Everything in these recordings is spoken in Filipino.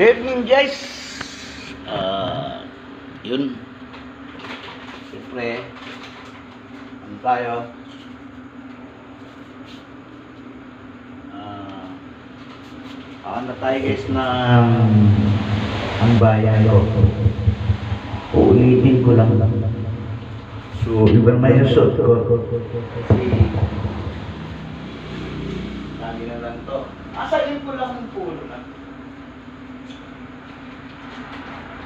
Good evening guys. Ah, yun. Siyempre, ano tayo? Uh, na tayo guys na ang bayan ko. Uulitin ko lang. So, iba yung suot ko. Kasi, lagi na lang to. Asalin ko lang ang pulo na. あ!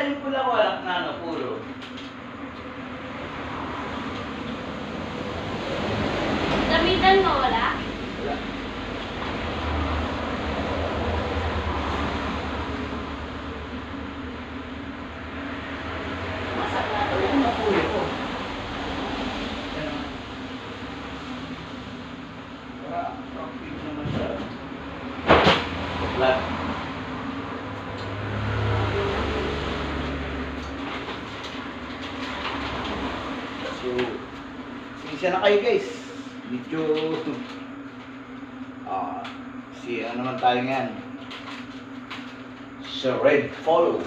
Yung pula ko? Alak na ano, puro. Damitan mo, wala? Wala. Asan na sinsya na kayo guys. Medyo, ah, si ano naman tayo ngayon. Sa Red Follow.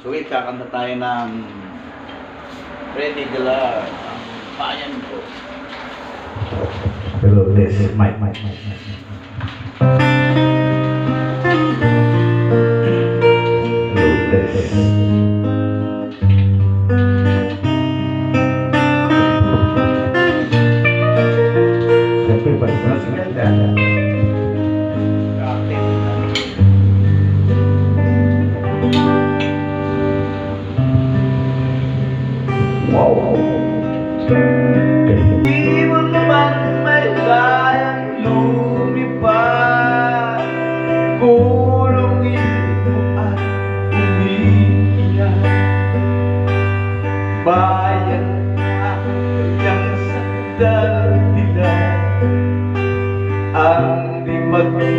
So wait, kakanta tayo ng Freddy Galar, bayan ko. Hello, this is Mike, Mike, Mike, Mike. Hello, Ganda. Wow. Di mo naman may kayang lumipad Kulungin mo at umiiyak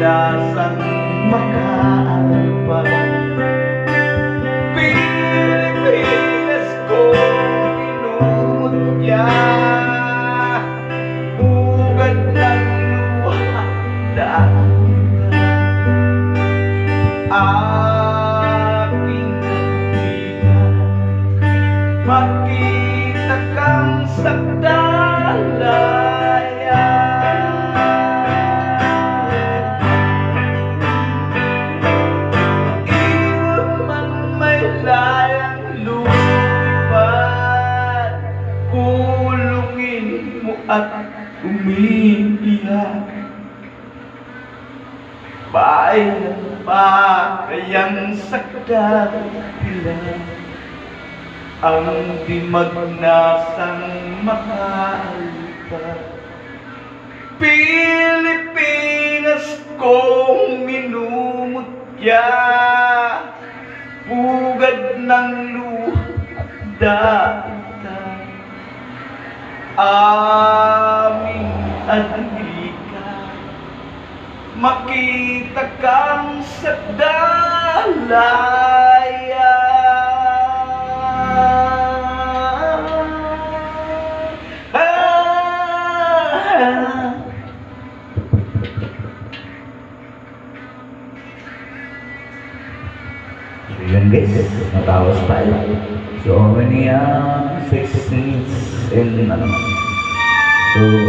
magnasang makaalpan at umiiyak. Bayan pa kayang sakdapilan Ang di magnasang makalpa Pilipinas kong minumutya. Pugad ng luha Aming adhika Makita kang sa dalaya. So yun guys, natawas tayo. So many uh, six minutes in ano. So, yun